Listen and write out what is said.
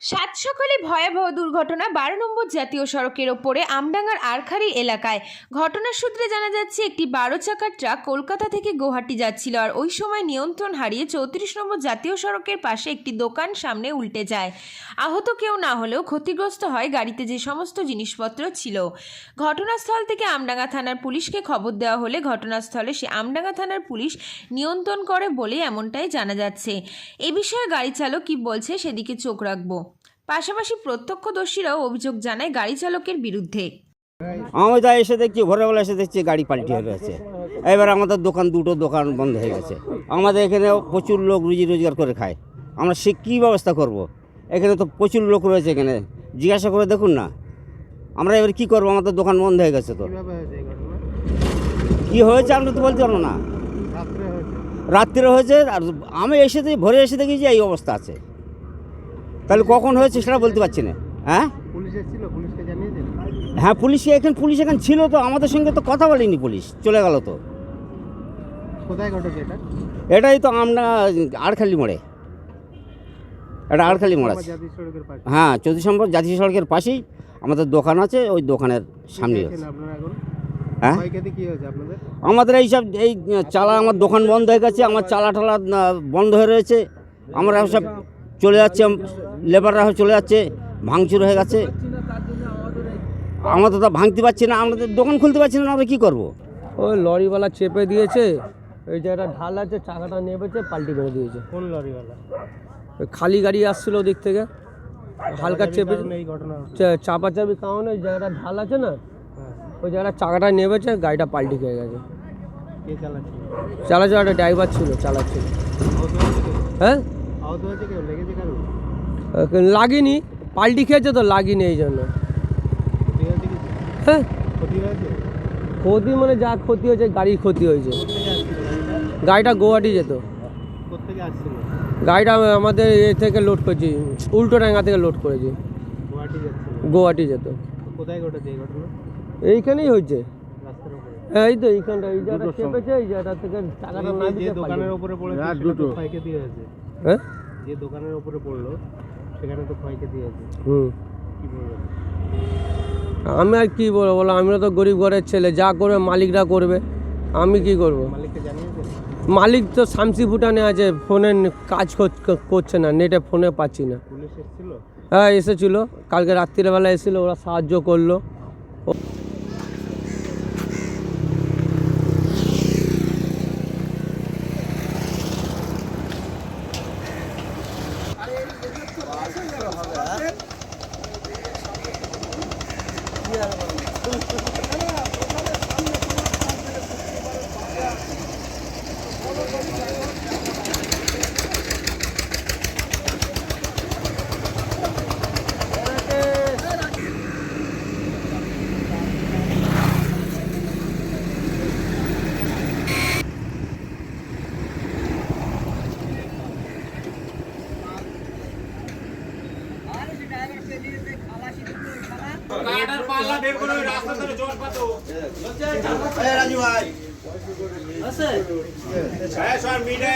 সাত সকালে ভয়াবহ দুর্ঘটনা বারো নম্বর জাতীয় সড়কের ওপরে আমডাঙ্গার আরখারি এলাকায়। ঘটনার সূত্রে জানা যাচ্ছে, একটি বারো চাকার ট্রাক কলকাতা থেকে গুয়াহাটি যাচ্ছিল আর ওই সময় নিয়ন্ত্রণ হারিয়ে চৌত্রিশ নম্বর জাতীয় সড়কের পাশে একটি দোকান সামনে উল্টে যায়। আহত কেউ না হলেও ক্ষতিগ্রস্ত হয় গাড়িতে যে সমস্ত জিনিসপত্র ছিল। ঘটনাস্থল থেকে আমডাঙ্গা থানার পুলিশকে খবর দেওয়া হলে ঘটনাস্থলে সে আমডাঙ্গা থানার পুলিশ নিয়ন্ত্রণ করে বলে এমনটাই জানা যাচ্ছে। এ বিষয়ে গাড়ি চালক কি বলছে সেদিকে চোখ রাখব। পাশাপাশি প্রত্যক্ষদর্শীরাও অভিযোগ জানায় গাড়ি চালকের বিরুদ্ধে। আমি যা এসে দেখছি, ভোরবেলা এসে দেখছি গাড়ি পাল্টি হয়ে গেছে। এবার আমাদের দোকান, দুটো দোকান বন্ধ হয়ে গেছে। আমাদের এখানে প্রচুর লোক রুজি রোজগার করে খায়। আমরা সে কী ব্যবস্থা করব। এখানে তো প্রচুর লোক রয়েছে এখানে। জিজ্ঞাসা করে দেখুন না। আমরা এবার কী করব? আমাদের দোকান বন্ধ হয়ে গেছে তো। কী হয়েছে আমরা তো বলতে পারব না। রাত্রে হয়েছে। হয়েছে, আর আমি এসে দেখি, ভোরে এসে দেখি যে এই অবস্থা আছে। তাহলে কখন হয়েছে সেটা বলতে পারছি না। হ্যাঁ? পুলিশকে হ্যাঁ পুলিশ এখানে পুলিশ এখানে ছিল তো আমাদের সঙ্গে তো কথা বলেনি পুলিশ চলে গেল তো। কোথায় ঘটেছে এটা? এটাই তো আমরা আড়খালি মোড়ে। এটা আড়খালি মোড় আছে। হ্যাঁ চৌত্রিশ নম্বর জাতীয় সড়কের পাশেই আমাদের দোকান আছে ওই দোকানের সামনে হ্যাঁ? আমাদের এইসব এই চালা আমার দোকান বন্ধ হয়ে গেছে আমার চালা টালা বন্ধ হয়ে রয়েছে। আমরা সব চলে যাচ্ছে লেবাররা চলে যাচ্ছে ভাঙচুর হয়ে গেছে। আমরা তো তা ভাঙতে পারছি না আমাদের দোকান খুলতে পারছি না আমরা কী করব? ওই লরিওয়ালা চেপে দিয়েছে ওই জায়গাটা ঢাল আছে চাকাটা নেবেছে পাল্টি করে দিয়েছে। কোন লরিওয়ালা? ওই খালি গাড়ি আসছিল দিক থেকে। হালকা চেপে চাপাচাপি কারণে ওই জায়গাটা ঢাল আছে না হ্যাঁ। ওই জায়গাটা চাকাটা নেবেছে গাড়িটা পাল্টি খেয়ে গেছে। কে চালাচ্ছে? চালাচ্ছে একটা ড্রাইভার ছিল চালাচ্ছিল। হ্যাঁ? লাগিনি পাল্টি খেয়েছে তো লাগিনি এই জন্য। ক্ষতি হ্যাঁ। ক্ষতি মানে যা ক্ষতি হয়েছে গাড়ির ক্ষতি হয়েছে। গাড়িটা? গোয়াটি যেত। গাড়িটা আমাদের এ থেকে লোড করেছি উল্টো ডাঙ্গা থেকে লোড করেছি। গোয়াটি যেত। এইখানেই হয়েছে। রাস্তার এই তো এইখানটা এই জায়গাটা চেপেছে এই জায়গাটা থেকে টাকাটা না এই যে দিতে দোকানের পারল উপরে পড়েছে সেটা তো হয়েছে। হ্যাঁ? যে দোকানের উপরে পড়ল সেখানে তো হুম। কি বলবেন আমি আর কি বলব বলো আমরা তো গরিব ঘরের ছেলে যা করবে মালিকরা করবে আমি কি করব? মালিককে জানিয়েছেন মালিক তো শামসি ভুটানে আছে ফোনে কাজ কর- করছে না নেটে ফোনে পাচ্ছি না। পুলিশ এসেছিল? হ্যাঁ এসেছিল কালকে রাত্রিবেলা এসেছিল ওরা সাহায্য করল। হবে হ্যাঁ? রাজু ভাই। আছে? হ্যাঁ সর মিডিয়া